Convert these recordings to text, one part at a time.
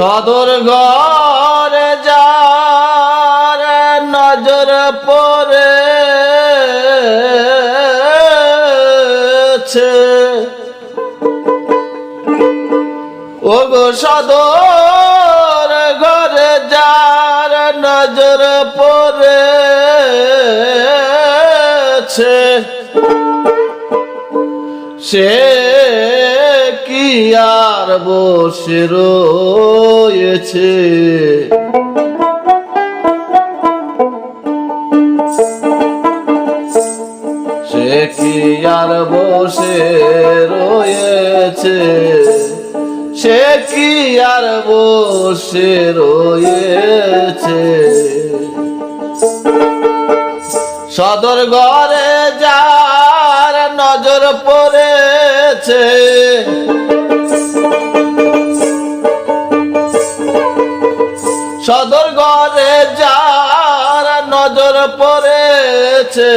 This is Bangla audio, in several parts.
সদর ঘরে যার নজর পড়েছে ও গো সদর ঘরে যার নজর পড়েছে সে কি আর বসে রয়েছে? সে কি আর বসে রয়েছে? সে কি আর বসে রয়েছে? সদর ঘরে যার নজর পড়েছে। সদর ঘরে যার নজর পড়েছে,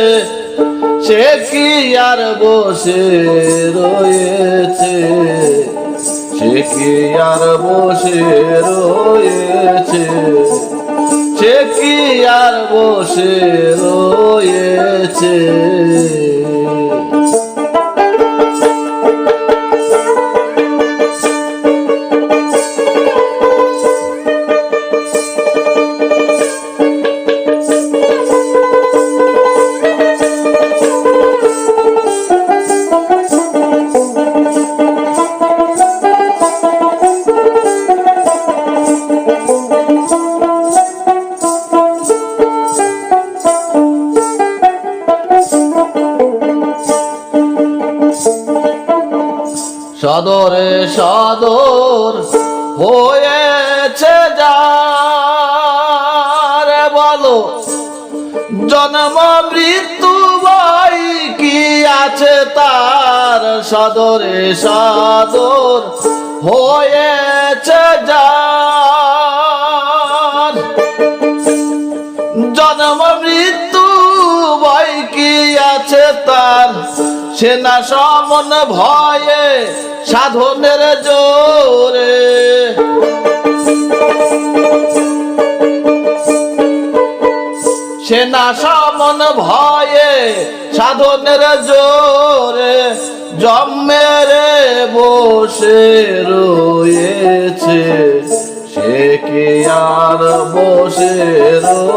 সে কি আর বসে রয়েছে? সে কি আর বসে রয়েছে? সে কি আর বসে রয়েছে? সদরে সদর হয়েছে যা বলো জন্ম মৃত্যু ভাই কি আছে তার? সদরে সদর হয়েছে সেনা সমন ভয়ে, সাধনের জোরে। সেনা সমন ভয়ে, সাধনের জোরে জম্মেরে বসে রয়েছে। সে কি আর বসে রয়েছে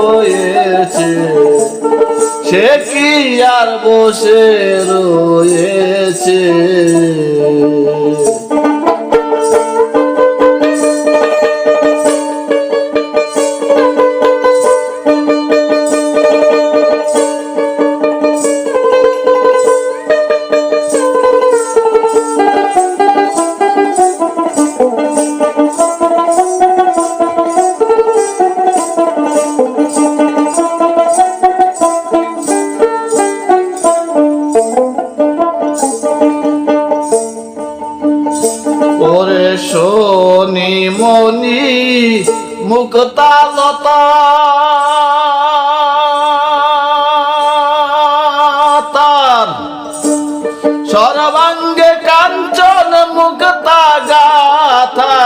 আর বসে রয়েছে। শনি মনি মুক্তা লতা তার সর্বাঙ্গে কাঞ্চন মুক্তা গাথা।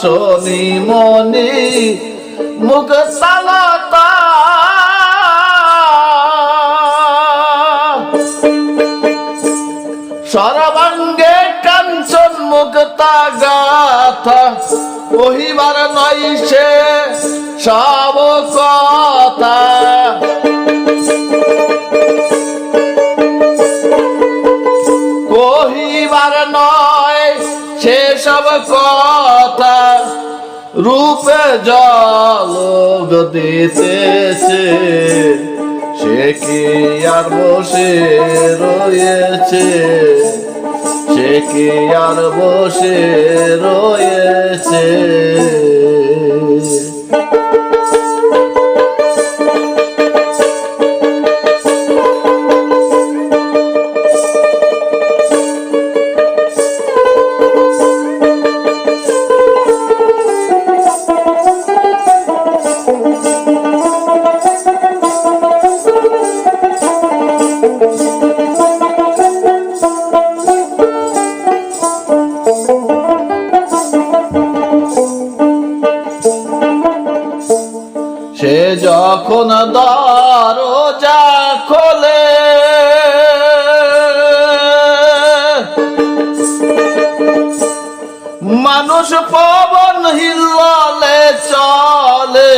শনি মনি মুক্তা কহিবার নয় সে সব কথা। কহিবার নয় সে সব কথা। রূপে জল দিতেছে, সে কি আর বসে রয়েছে? সে কি আর বসে রয়েছে? দরজা খোলে, মানুষ পবন হিললে চলে,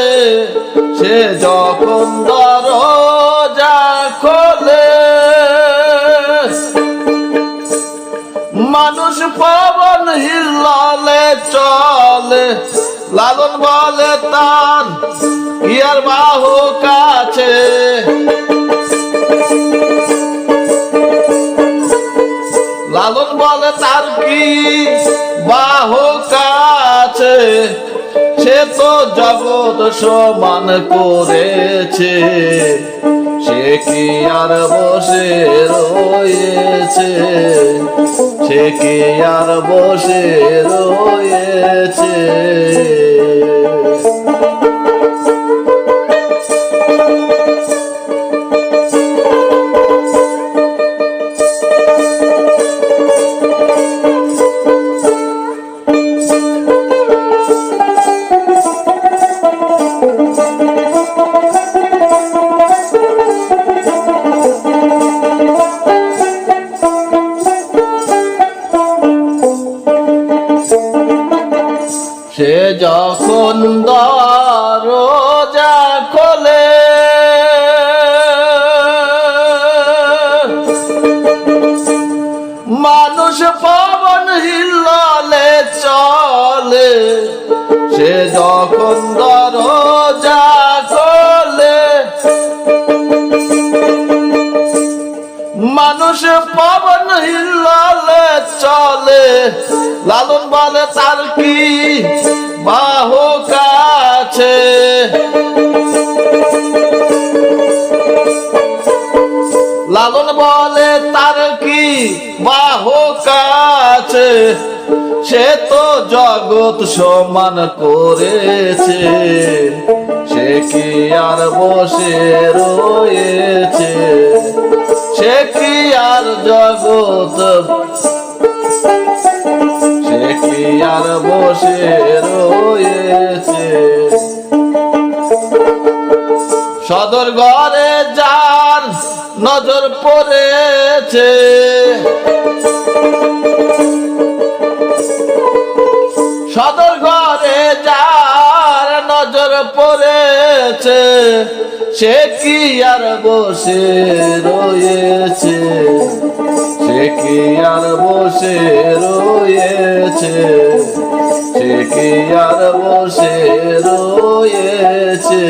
সে যখন দরজা খোলে, মানুষ পবন হিললে চলে, লালন বলে তার ইয়ার বাহু কাছে। লালন বলে তার কি বাহু কাছে? সে তো জগৎ সমান করেছে। সে কি আর বসে রয়েছে? সে কি আর বসে রয়েছে? যখন দরজা খোলে। মানুষ পবন হিললে চলে, সে যখন দরজা খোলে। মানুষ পবন হিললে চলে, লালন বলে তার কি বাহু কাছে। লালন বলে তার কি বাহু কাছে? সে তো জগৎ সমান করেছে। সে কি আর বসে রয়েছে? সে কি আর জগৎ কি আর বসে রয়েছে সদর ঘরে যার নজর পড়েছে। সদর ঘরে যার নজর পড়েছে, সে কি আর বসে রয়েছে? সে কি আর বসে রয়েছে সে কি আর বসে রয়েছে।